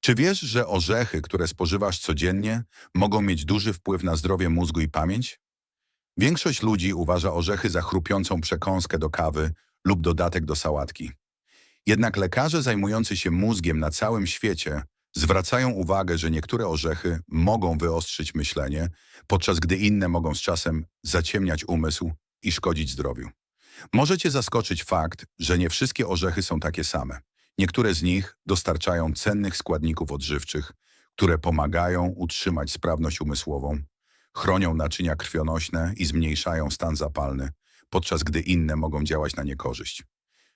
Czy wiesz, że orzechy, które spożywasz codziennie, mogą mieć duży wpływ na zdrowie mózgu i pamięć? Większość ludzi uważa orzechy za chrupiącą przekąskę do kawy lub dodatek do sałatki. Jednak lekarze zajmujący się mózgiem na całym świecie zwracają uwagę, że niektóre orzechy mogą wyostrzyć myślenie, podczas gdy inne mogą z czasem zaciemniać umysł i szkodzić zdrowiu. Może cię zaskoczyć fakt, że nie wszystkie orzechy są takie same. Niektóre z nich dostarczają cennych składników odżywczych, które pomagają utrzymać sprawność umysłową, chronią naczynia krwionośne i zmniejszają stan zapalny, podczas gdy inne mogą działać na niekorzyść.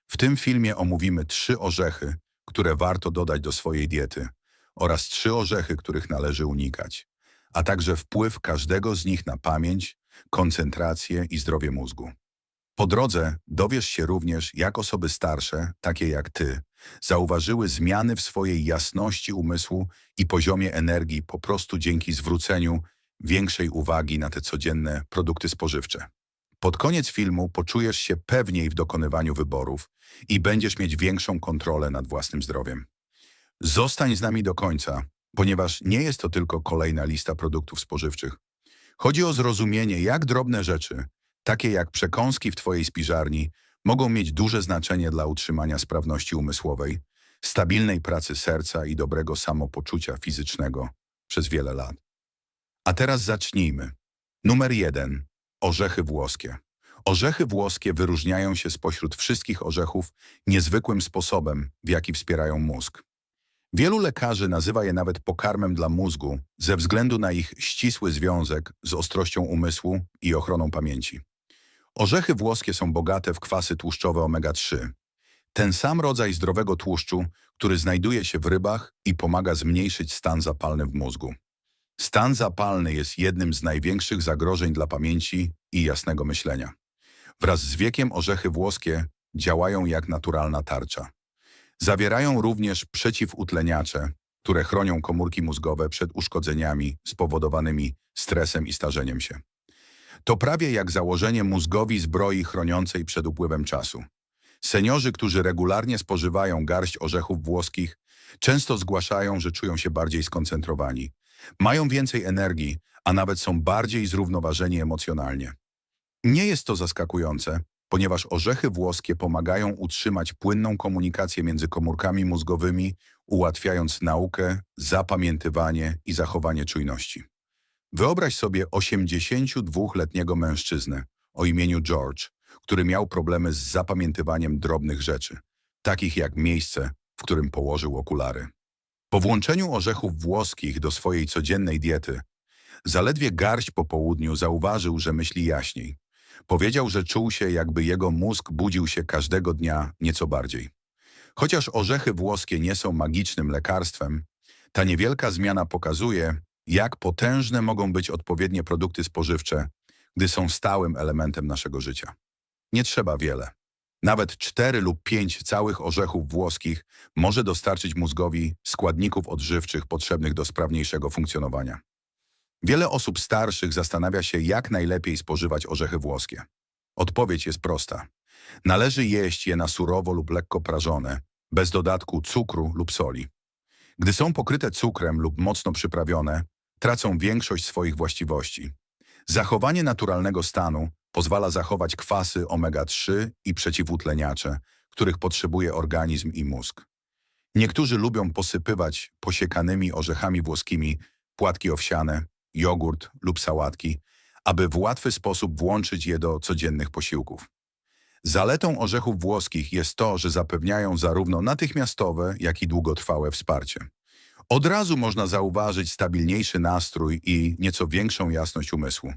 W tym filmie omówimy trzy orzechy, które warto dodać do swojej diety oraz trzy orzechy, których należy unikać, a także wpływ każdego z nich na pamięć, koncentrację i zdrowie mózgu. Po drodze dowiesz się również, jak osoby starsze, takie jak ty, zauważyły zmiany w swojej jasności umysłu i poziomie energii po prostu dzięki zwróceniu większej uwagi na te codzienne produkty spożywcze. Pod koniec filmu poczujesz się pewniej w dokonywaniu wyborów i będziesz mieć większą kontrolę nad własnym zdrowiem. Zostań z nami do końca, ponieważ nie jest to tylko kolejna lista produktów spożywczych. Chodzi o zrozumienie, jak drobne rzeczy, takie jak przekąski w Twojej spiżarni, mogą mieć duże znaczenie dla utrzymania sprawności umysłowej, stabilnej pracy serca i dobrego samopoczucia fizycznego przez wiele lat. A teraz zacznijmy. Numer jeden. Orzechy włoskie. Orzechy włoskie wyróżniają się spośród wszystkich orzechów niezwykłym sposobem, w jaki wspierają mózg. Wielu lekarzy nazywa je nawet pokarmem dla mózgu ze względu na ich ścisły związek z ostrością umysłu i ochroną pamięci. Orzechy włoskie są bogate w kwasy tłuszczowe omega-3. Ten sam rodzaj zdrowego tłuszczu, który znajduje się w rybach i pomaga zmniejszyć stan zapalny w mózgu. Stan zapalny jest jednym z największych zagrożeń dla pamięci i jasnego myślenia. Wraz z wiekiem orzechy włoskie działają jak naturalna tarcza. Zawierają również przeciwutleniacze, które chronią komórki mózgowe przed uszkodzeniami spowodowanymi stresem i starzeniem się. To prawie jak założenie mózgowi zbroi chroniącej przed upływem czasu. Seniorzy, którzy regularnie spożywają garść orzechów włoskich, często zgłaszają, że czują się bardziej skoncentrowani, mają więcej energii, a nawet są bardziej zrównoważeni emocjonalnie. Nie jest to zaskakujące, ponieważ orzechy włoskie pomagają utrzymać płynną komunikację między komórkami mózgowymi, ułatwiając naukę, zapamiętywanie i zachowanie czujności. Wyobraź sobie 82-letniego mężczyznę o imieniu George, który miał problemy z zapamiętywaniem drobnych rzeczy, takich jak miejsce, w którym położył okulary. Po włączeniu orzechów włoskich do swojej codziennej diety, zaledwie garść po południu zauważył, że myśli jaśniej. Powiedział, że czuł się, jakby jego mózg budził się każdego dnia nieco bardziej. Chociaż orzechy włoskie nie są magicznym lekarstwem, ta niewielka zmiana pokazuje, jak potężne mogą być odpowiednie produkty spożywcze, gdy są stałym elementem naszego życia. Nie trzeba wiele. Nawet 4 lub 5 całych orzechów włoskich może dostarczyć mózgowi składników odżywczych potrzebnych do sprawniejszego funkcjonowania. Wiele osób starszych zastanawia się, jak najlepiej spożywać orzechy włoskie. Odpowiedź jest prosta. Należy jeść je na surowo lub lekko prażone, bez dodatku cukru lub soli. Gdy są pokryte cukrem lub mocno przyprawione, tracą większość swoich właściwości. Zachowanie naturalnego stanu pozwala zachować kwasy omega-3 i przeciwutleniacze, których potrzebuje organizm i mózg. Niektórzy lubią posypywać posiekanymi orzechami włoskimi płatki owsiane, jogurt lub sałatki, aby w łatwy sposób włączyć je do codziennych posiłków. Zaletą orzechów włoskich jest to, że zapewniają zarówno natychmiastowe, jak i długotrwałe wsparcie. Od razu można zauważyć stabilniejszy nastrój i nieco większą jasność umysłu.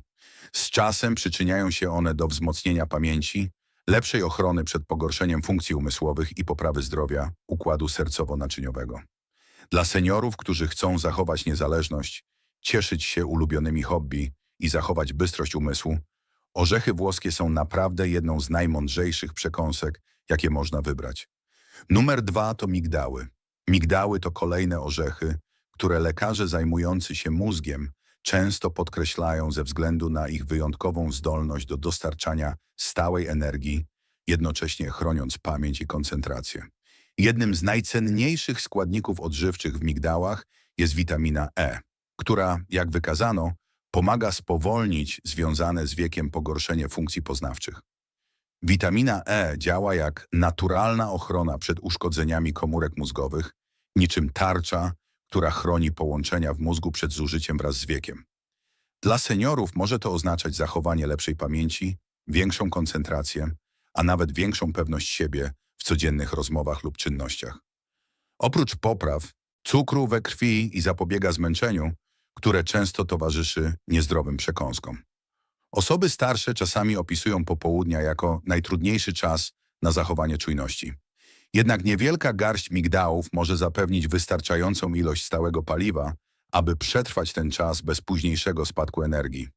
Z czasem przyczyniają się one do wzmocnienia pamięci, lepszej ochrony przed pogorszeniem funkcji umysłowych i poprawy zdrowia układu sercowo-naczyniowego. Dla seniorów, którzy chcą zachować niezależność, cieszyć się ulubionymi hobby i zachować bystrość umysłu, orzechy włoskie są naprawdę jedną z najmądrzejszych przekąsek, jakie można wybrać. Numer dwa to migdały. Migdały to kolejne orzechy, które lekarze zajmujący się mózgiem często podkreślają ze względu na ich wyjątkową zdolność do dostarczania stałej energii, jednocześnie chroniąc pamięć i koncentrację. Jednym z najcenniejszych składników odżywczych w migdałach jest witamina E, która, jak wykazano, pomaga spowolnić związane z wiekiem pogorszenie funkcji poznawczych. Witamina E działa jak naturalna ochrona przed uszkodzeniami komórek mózgowych, niczym tarcza, która chroni połączenia w mózgu przed zużyciem wraz z wiekiem. Dla seniorów może to oznaczać zachowanie lepszej pamięci, większą koncentrację, a nawet większą pewność siebie w codziennych rozmowach lub czynnościach. Oprócz popraw, cukru we krwi i zapobiega zmęczeniu, które często towarzyszy niezdrowym przekąskom. Osoby starsze czasami opisują popołudnia jako najtrudniejszy czas na zachowanie czujności. Jednak niewielka garść migdałów może zapewnić wystarczającą ilość stałego paliwa, aby przetrwać ten czas bez późniejszego spadku energii.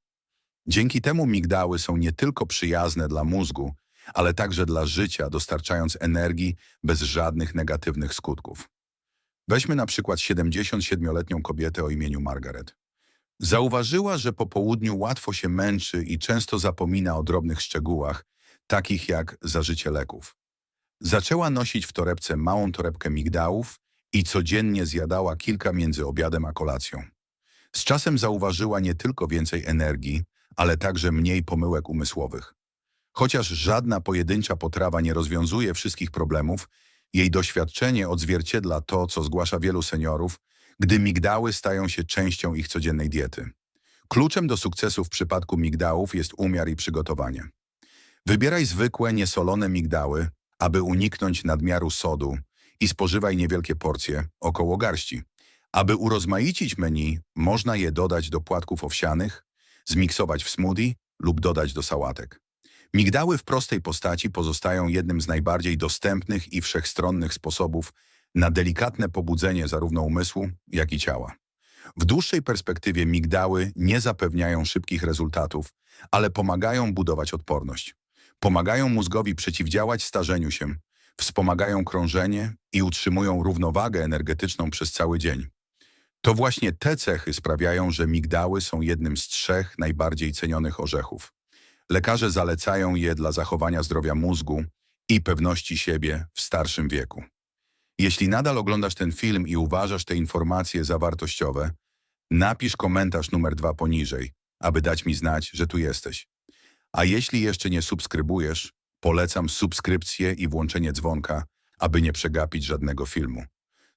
Dzięki temu migdały są nie tylko przyjazne dla mózgu, ale także dla życia, dostarczając energii bez żadnych negatywnych skutków. Weźmy na przykład 77-letnią kobietę o imieniu Margaret. Zauważyła, że po południu łatwo się męczy i często zapomina o drobnych szczegółach, takich jak zażycie leków. Zaczęła nosić w torebce małą torebkę migdałów i codziennie zjadała kilka między obiadem a kolacją. Z czasem zauważyła nie tylko więcej energii, ale także mniej pomyłek umysłowych. Chociaż żadna pojedyncza potrawa nie rozwiązuje wszystkich problemów, jej doświadczenie odzwierciedla to, co zgłasza wielu seniorów, gdy migdały stają się częścią ich codziennej diety. Kluczem do sukcesu w przypadku migdałów jest umiar i przygotowanie. Wybieraj zwykłe, niesolone migdały, aby uniknąć nadmiaru sodu i spożywaj niewielkie porcje, około garści. Aby urozmaicić menu, można je dodać do płatków owsianych, zmiksować w smoothie lub dodać do sałatek. Migdały w prostej postaci pozostają jednym z najbardziej dostępnych i wszechstronnych sposobów na delikatne pobudzenie zarówno umysłu, jak i ciała. W dłuższej perspektywie migdały nie zapewniają szybkich rezultatów, ale pomagają budować odporność. Pomagają mózgowi przeciwdziałać starzeniu się, wspomagają krążenie i utrzymują równowagę energetyczną przez cały dzień. To właśnie te cechy sprawiają, że migdały są jednym z trzech najbardziej cenionych orzechów. Lekarze zalecają je dla zachowania zdrowia mózgu i pewności siebie w starszym wieku. Jeśli nadal oglądasz ten film i uważasz te informacje za wartościowe, napisz komentarz numer dwa poniżej, aby dać mi znać, że tu jesteś. A jeśli jeszcze nie subskrybujesz, polecam subskrypcję i włączenie dzwonka, aby nie przegapić żadnego filmu.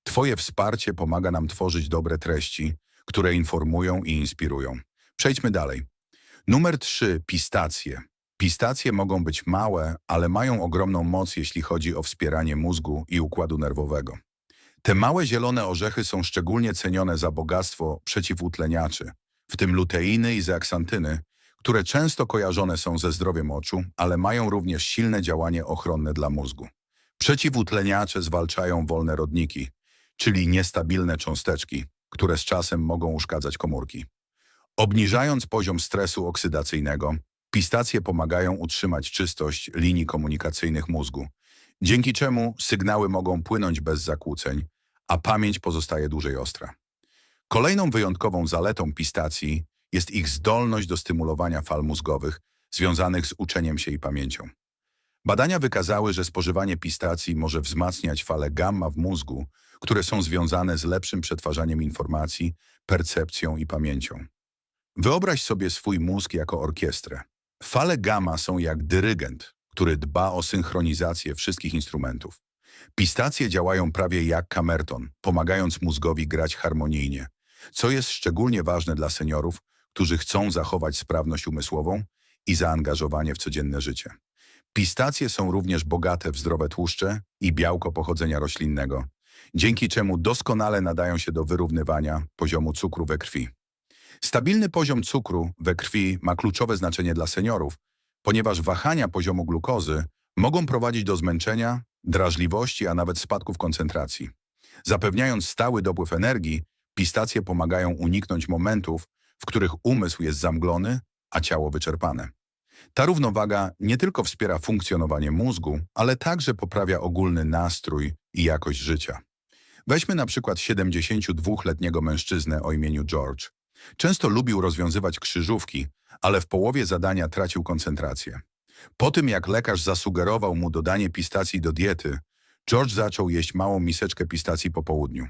Twoje wsparcie pomaga nam tworzyć dobre treści, które informują i inspirują. Przejdźmy dalej. Numer 3. Pistacje. Pistacje mogą być małe, ale mają ogromną moc, jeśli chodzi o wspieranie mózgu i układu nerwowego. Te małe zielone orzechy są szczególnie cenione za bogactwo przeciwutleniaczy, w tym luteiny i zeaksantyny, które często kojarzone są ze zdrowiem oczu, ale mają również silne działanie ochronne dla mózgu. Przeciwutleniacze zwalczają wolne rodniki, czyli niestabilne cząsteczki, które z czasem mogą uszkadzać komórki. Obniżając poziom stresu oksydacyjnego, pistacje pomagają utrzymać czystość linii komunikacyjnych mózgu, dzięki czemu sygnały mogą płynąć bez zakłóceń, a pamięć pozostaje dłużej ostra. Kolejną wyjątkową zaletą pistacji jest ich zdolność do stymulowania fal mózgowych związanych z uczeniem się i pamięcią. Badania wykazały, że spożywanie pistacji może wzmacniać fale gamma w mózgu, które są związane z lepszym przetwarzaniem informacji, percepcją i pamięcią. Wyobraź sobie swój mózg jako orkiestrę. Fale gamma są jak dyrygent, który dba o synchronizację wszystkich instrumentów. Pistacje działają prawie jak kamerton, pomagając mózgowi grać harmonijnie, co jest szczególnie ważne dla seniorów, którzy chcą zachować sprawność umysłową i zaangażowanie w codzienne życie. Pistacje są również bogate w zdrowe tłuszcze i białko pochodzenia roślinnego, dzięki czemu doskonale nadają się do wyrównywania poziomu cukru we krwi. Stabilny poziom cukru we krwi ma kluczowe znaczenie dla seniorów, ponieważ wahania poziomu glukozy mogą prowadzić do zmęczenia, drażliwości, a nawet spadków koncentracji. Zapewniając stały dopływ energii, pistacje pomagają uniknąć momentów, w których umysł jest zamglony, a ciało wyczerpane. Ta równowaga nie tylko wspiera funkcjonowanie mózgu, ale także poprawia ogólny nastrój i jakość życia. Weźmy na przykład 72-letniego mężczyznę o imieniu George. Często lubił rozwiązywać krzyżówki, ale w połowie zadania tracił koncentrację. Po tym jak lekarz zasugerował mu dodanie pistacji do diety, George zaczął jeść małą miseczkę pistacji po południu.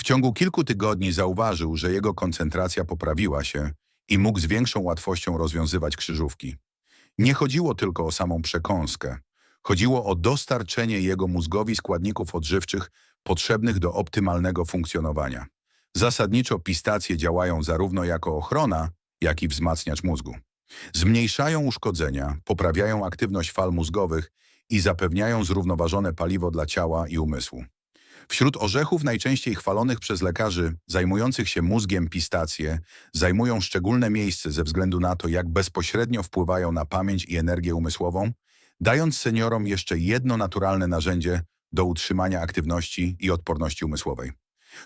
W ciągu kilku tygodni zauważył, że jego koncentracja poprawiła się i mógł z większą łatwością rozwiązywać krzyżówki. Nie chodziło tylko o samą przekąskę. Chodziło o dostarczenie jego mózgowi składników odżywczych potrzebnych do optymalnego funkcjonowania. Zasadniczo pistacje działają zarówno jako ochrona, jak i wzmacniacz mózgu. Zmniejszają uszkodzenia, poprawiają aktywność fal mózgowych i zapewniają zrównoważone paliwo dla ciała i umysłu. Wśród orzechów najczęściej chwalonych przez lekarzy zajmujących się mózgiem pistacje zajmują szczególne miejsce ze względu na to, jak bezpośrednio wpływają na pamięć i energię umysłową, dając seniorom jeszcze jedno naturalne narzędzie do utrzymania aktywności i odporności umysłowej.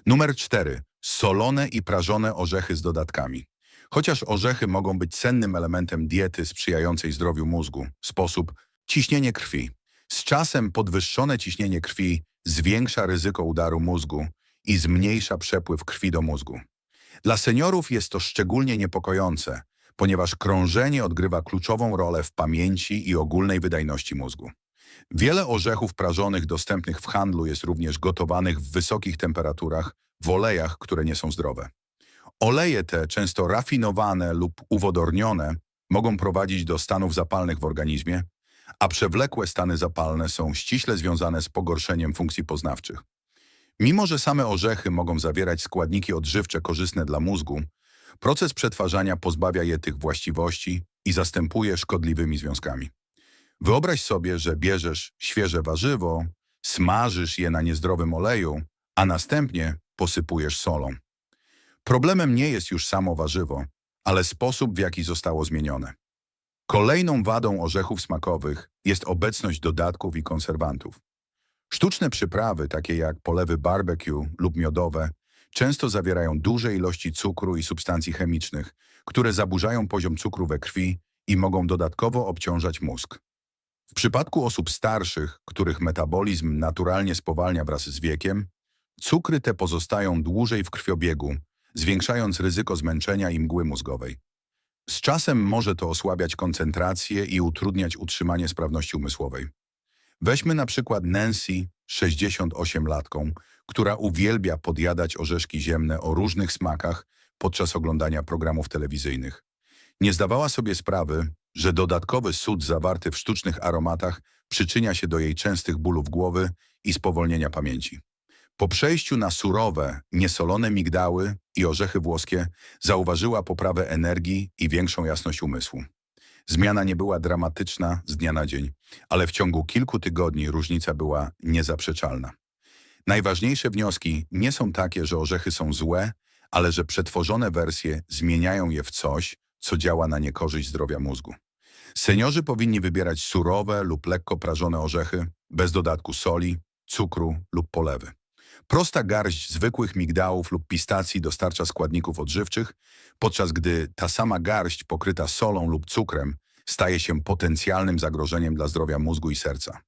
Numer 4. Solone i prażone orzechy z dodatkami. Chociaż orzechy mogą być cennym elementem diety sprzyjającej zdrowiu mózgu, sposób ciśnienie krwi. Z czasem podwyższone ciśnienie krwi zwiększa ryzyko udaru mózgu i zmniejsza przepływ krwi do mózgu. Dla seniorów jest to szczególnie niepokojące, ponieważ krążenie odgrywa kluczową rolę w pamięci i ogólnej wydajności mózgu. Wiele orzechów prażonych dostępnych w handlu jest również gotowanych w wysokich temperaturach w olejach, które nie są zdrowe. Oleje te, często rafinowane lub uwodornione, mogą prowadzić do stanów zapalnych w organizmie, a przewlekłe stany zapalne są ściśle związane z pogorszeniem funkcji poznawczych. Mimo, że same orzechy mogą zawierać składniki odżywcze korzystne dla mózgu, proces przetwarzania pozbawia je tych właściwości i zastępuje szkodliwymi związkami. Wyobraź sobie, że bierzesz świeże warzywo, smażysz je na niezdrowym oleju, a następnie posypujesz solą. Problemem nie jest już samo warzywo, ale sposób, w jaki zostało zmienione. Kolejną wadą orzechów smakowych jest obecność dodatków i konserwantów. Sztuczne przyprawy, takie jak polewy barbecue lub miodowe, często zawierają duże ilości cukru i substancji chemicznych, które zaburzają poziom cukru we krwi i mogą dodatkowo obciążać mózg. W przypadku osób starszych, których metabolizm naturalnie spowalnia wraz z wiekiem, cukry te pozostają dłużej w krwiobiegu, zwiększając ryzyko zmęczenia i mgły mózgowej. Z czasem może to osłabiać koncentrację i utrudniać utrzymanie sprawności umysłowej. Weźmy na przykład Nancy, 68-latką, która uwielbia podjadać orzeszki ziemne o różnych smakach podczas oglądania programów telewizyjnych. Nie zdawała sobie sprawy, że dodatkowy sód zawarty w sztucznych aromatach przyczynia się do jej częstych bólów głowy i spowolnienia pamięci. Po przejściu na surowe, niesolone migdały i orzechy włoskie zauważyła poprawę energii i większą jasność umysłu. Zmiana nie była dramatyczna z dnia na dzień, ale w ciągu kilku tygodni różnica była niezaprzeczalna. Najważniejsze wnioski nie są takie, że orzechy są złe, ale że przetworzone wersje zmieniają je w coś, co działa na niekorzyść zdrowia mózgu. Seniorzy powinni wybierać surowe lub lekko prażone orzechy, bez dodatku soli, cukru lub polewy. Prosta garść zwykłych migdałów lub pistacji dostarcza składników odżywczych, podczas gdy ta sama garść pokryta solą lub cukrem staje się potencjalnym zagrożeniem dla zdrowia mózgu i serca.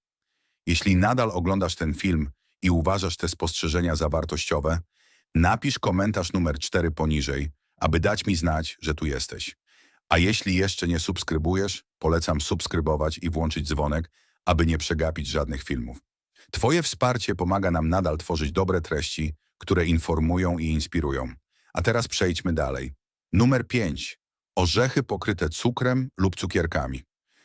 Jeśli nadal oglądasz ten film i uważasz te spostrzeżenia za wartościowe, napisz komentarz numer 4 poniżej, aby dać mi znać, że tu jesteś. A jeśli jeszcze nie subskrybujesz, polecam subskrybować i włączyć dzwonek, aby nie przegapić żadnych filmów. Twoje wsparcie pomaga nam nadal tworzyć dobre treści, które informują i inspirują. A teraz przejdźmy dalej. Numer 5. Orzechy pokryte cukrem lub cukierkami.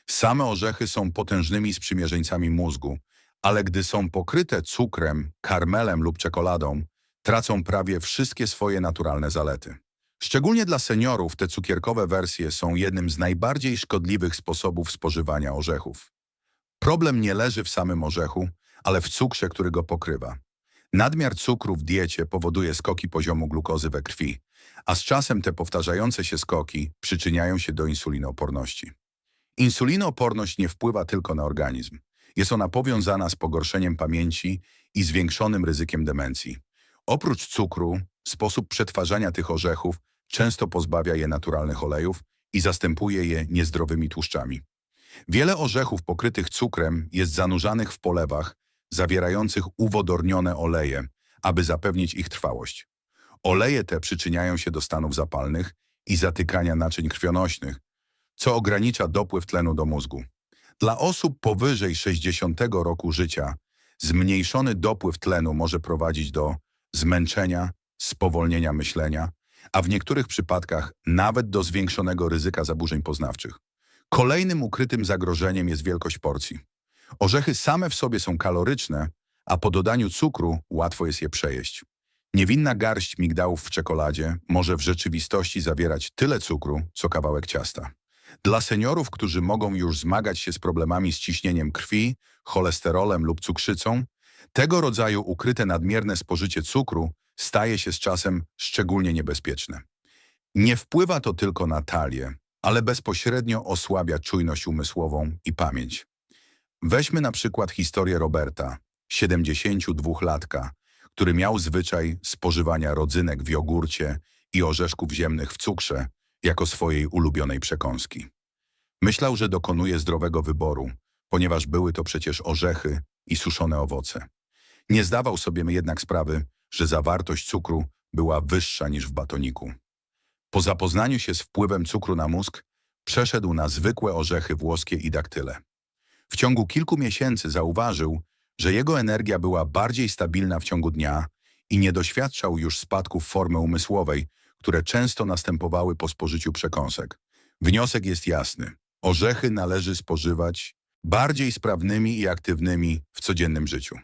Same orzechy są potężnymi sprzymierzeńcami mózgu, ale gdy są pokryte cukrem, karmelem lub czekoladą, tracą prawie wszystkie swoje naturalne zalety. Szczególnie dla seniorów te cukierkowe wersje są jednym z najbardziej szkodliwych sposobów spożywania orzechów. Problem nie leży w samym orzechu, ale w cukrze, który go pokrywa. Nadmiar cukru w diecie powoduje skoki poziomu glukozy we krwi, a z czasem te powtarzające się skoki przyczyniają się do insulinooporności. Insulinooporność nie wpływa tylko na organizm. Jest ona powiązana z pogorszeniem pamięci i zwiększonym ryzykiem demencji. Oprócz cukru, sposób przetwarzania tych orzechów często pozbawia je naturalnych olejów i zastępuje je niezdrowymi tłuszczami. Wiele orzechów pokrytych cukrem jest zanurzanych w polewach, zawierających uwodornione oleje, aby zapewnić ich trwałość. Oleje te przyczyniają się do stanów zapalnych i zatykania naczyń krwionośnych, co ogranicza dopływ tlenu do mózgu. Dla osób powyżej 60 roku życia Zmniejszony dopływ tlenu może prowadzić do zmęczenia, spowolnienia myślenia, a w niektórych przypadkach nawet do zwiększonego ryzyka zaburzeń poznawczych. Kolejnym ukrytym zagrożeniem jest wielkość porcji. Orzechy same w sobie są kaloryczne, a po dodaniu cukru łatwo jest je przejeść. Niewinna garść migdałów w czekoladzie może w rzeczywistości zawierać tyle cukru, co kawałek ciasta. Dla seniorów, którzy mogą już zmagać się z problemami z ciśnieniem krwi, cholesterolem lub cukrzycą, tego rodzaju ukryte nadmierne spożycie cukru staje się z czasem szczególnie niebezpieczne. Nie wpływa to tylko na talię, ale bezpośrednio osłabia czujność umysłową i pamięć. Weźmy na przykład historię Roberta, 72-latka, który miał zwyczaj spożywania rodzynek w jogurcie i orzeszków ziemnych w cukrze jako swojej ulubionej przekąski. Myślał, że dokonuje zdrowego wyboru, ponieważ były to przecież orzechy i suszone owoce. Nie zdawał sobie jednak sprawy, że zawartość cukru była wyższa niż w batoniku. Po zapoznaniu się z wpływem cukru na mózg, przeszedł na zwykłe orzechy włoskie i daktyle. W ciągu kilku miesięcy zauważył, że jego energia była bardziej stabilna w ciągu dnia i nie doświadczał już spadków formy umysłowej, które często następowały po spożyciu przekąsek. Wniosek jest jasny. Orzechy należy spożywać bardziej sprawnymi i aktywnymi w codziennym życiu.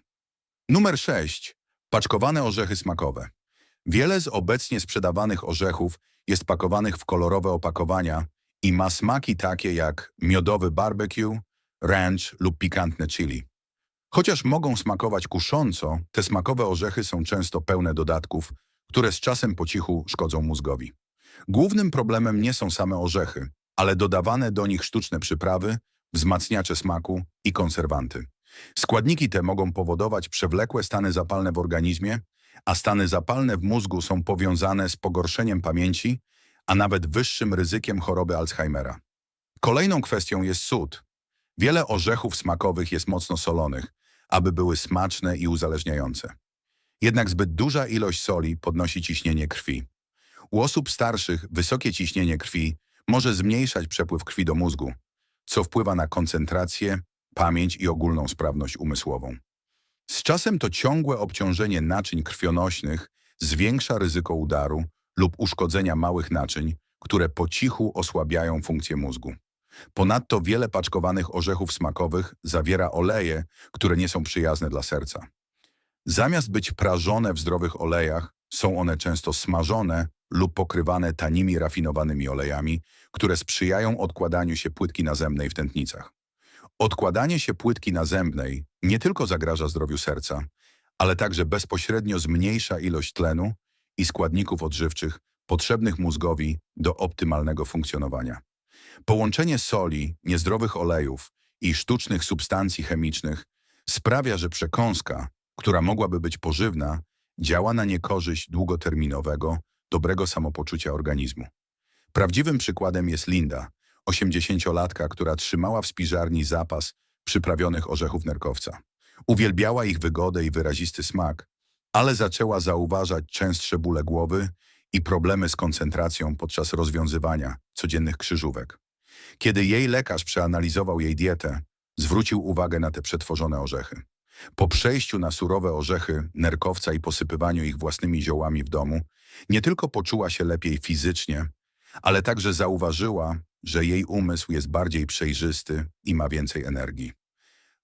Numer 6. Paczkowane orzechy smakowe. Wiele z obecnie sprzedawanych orzechów jest pakowanych w kolorowe opakowania i ma smaki takie jak miodowy barbecue, ranch lub pikantne chili. Chociaż mogą smakować kusząco, te smakowe orzechy są często pełne dodatków, które z czasem po cichu szkodzą mózgowi. Głównym problemem nie są same orzechy, ale dodawane do nich sztuczne przyprawy, wzmacniacze smaku i konserwanty. Składniki te mogą powodować przewlekłe stany zapalne w organizmie, a stany zapalne w mózgu są powiązane z pogorszeniem pamięci, a nawet wyższym ryzykiem choroby Alzheimera. Kolejną kwestią jest sód. Wiele orzechów smakowych jest mocno solonych, aby były smaczne i uzależniające. Jednak zbyt duża ilość soli podnosi ciśnienie krwi. U osób starszych wysokie ciśnienie krwi może zmniejszać przepływ krwi do mózgu, co wpływa na koncentrację, pamięć i ogólną sprawność umysłową. Z czasem to ciągłe obciążenie naczyń krwionośnych zwiększa ryzyko udaru lub uszkodzenia małych naczyń, które po cichu osłabiają funkcję mózgu. Ponadto wiele paczkowanych orzechów smakowych zawiera oleje, które nie są przyjazne dla serca. Zamiast być prażone w zdrowych olejach, są one często smażone lub pokrywane tanimi rafinowanymi olejami, które sprzyjają odkładaniu się płytki nazemnej w tętnicach. Odkładanie się płytki nazębnej nie tylko zagraża zdrowiu serca, ale także bezpośrednio zmniejsza ilość tlenu i składników odżywczych potrzebnych mózgowi do optymalnego funkcjonowania. Połączenie soli, niezdrowych olejów i sztucznych substancji chemicznych sprawia, że przekąska, która mogłaby być pożywna, działa na niekorzyść długoterminowego, dobrego samopoczucia organizmu. Prawdziwym przykładem jest Linda, 80-latka, która trzymała w spiżarni zapas przyprawionych orzechów nerkowca. Uwielbiała ich wygodę i wyrazisty smak, ale zaczęła zauważać częstsze bóle głowy i problemy z koncentracją podczas rozwiązywania codziennych krzyżówek. Kiedy jej lekarz przeanalizował jej dietę, zwrócił uwagę na te przetworzone orzechy. Po przejściu na surowe orzechy nerkowca i posypywaniu ich własnymi ziołami w domu, nie tylko poczuła się lepiej fizycznie, ale także zauważyła, że jej umysł jest bardziej przejrzysty i ma więcej energii.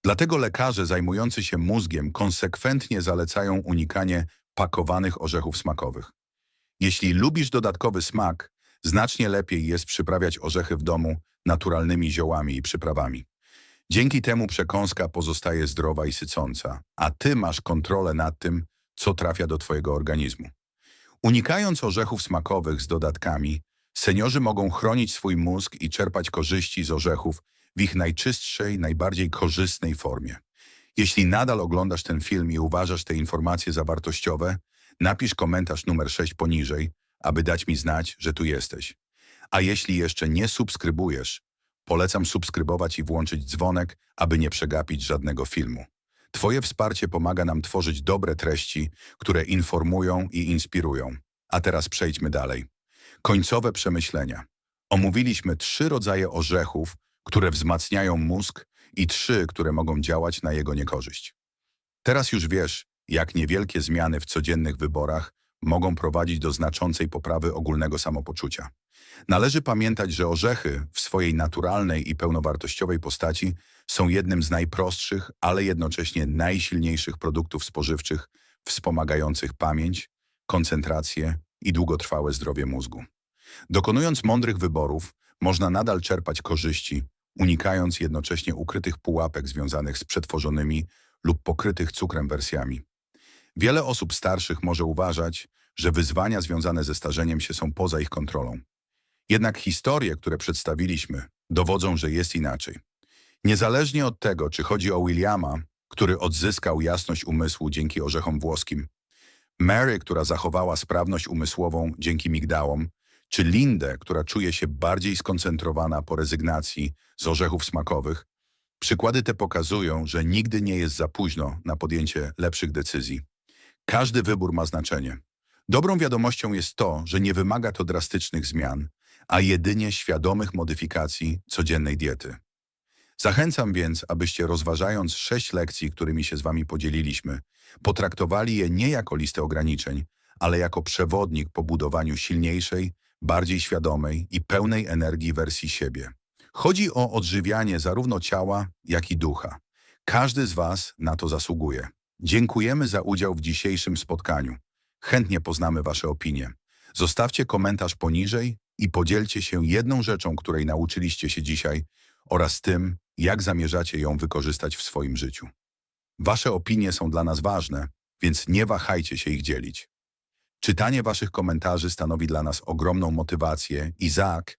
Dlatego lekarze zajmujący się mózgiem konsekwentnie zalecają unikanie pakowanych orzechów smakowych. Jeśli lubisz dodatkowy smak, znacznie lepiej jest przyprawiać orzechy w domu naturalnymi ziołami i przyprawami. Dzięki temu przekąska pozostaje zdrowa i sycąca, a ty masz kontrolę nad tym, co trafia do twojego organizmu. Unikając orzechów smakowych z dodatkami, seniorzy mogą chronić swój mózg i czerpać korzyści z orzechów w ich najczystszej, najbardziej korzystnej formie. Jeśli nadal oglądasz ten film i uważasz te informacje za wartościowe, napisz komentarz numer 6 poniżej, aby dać mi znać, że tu jesteś. A jeśli jeszcze nie subskrybujesz, polecam subskrybować i włączyć dzwonek, aby nie przegapić żadnego filmu. Twoje wsparcie pomaga nam tworzyć dobre treści, które informują i inspirują. A teraz przejdźmy dalej. Końcowe przemyślenia. Omówiliśmy trzy rodzaje orzechów, które wzmacniają mózg i trzy, które mogą działać na jego niekorzyść. Teraz już wiesz, jak niewielkie zmiany w codziennych wyborach mogą prowadzić do znaczącej poprawy ogólnego samopoczucia. Należy pamiętać, że orzechy w swojej naturalnej i pełnowartościowej postaci są jednym z najprostszych, ale jednocześnie najsilniejszych produktów spożywczych wspomagających pamięć, koncentrację i długotrwałe zdrowie mózgu. Dokonując mądrych wyborów, można nadal czerpać korzyści, unikając jednocześnie ukrytych pułapek związanych z przetworzonymi lub pokrytych cukrem wersjami. Wiele osób starszych może uważać, że wyzwania związane ze starzeniem się są poza ich kontrolą. Jednak historie, które przedstawiliśmy, dowodzą, że jest inaczej. Niezależnie od tego, czy chodzi o Williama, który odzyskał jasność umysłu dzięki orzechom włoskim, Mary, która zachowała sprawność umysłową dzięki migdałom, czy Lindę, która czuje się bardziej skoncentrowana po rezygnacji z orzechów smakowych, przykłady te pokazują, że nigdy nie jest za późno na podjęcie lepszych decyzji. Każdy wybór ma znaczenie. Dobrą wiadomością jest to, że nie wymaga to drastycznych zmian, a jedynie świadomych modyfikacji codziennej diety. Zachęcam więc, abyście rozważając sześć lekcji, którymi się z Wami podzieliliśmy, potraktowali je nie jako listę ograniczeń, ale jako przewodnik po budowaniu silniejszej, bardziej świadomej i pełnej energii wersji siebie. Chodzi o odżywianie zarówno ciała, jak i ducha. Każdy z Was na to zasługuje. Dziękujemy za udział w dzisiejszym spotkaniu. Chętnie poznamy Wasze opinie. Zostawcie komentarz poniżej i podzielcie się jedną rzeczą, której nauczyliście się dzisiaj oraz tym, jak zamierzacie ją wykorzystać w swoim życiu. Wasze opinie są dla nas ważne, więc nie wahajcie się ich dzielić. Czytanie Waszych komentarzy stanowi dla nas ogromną motywację i Zaak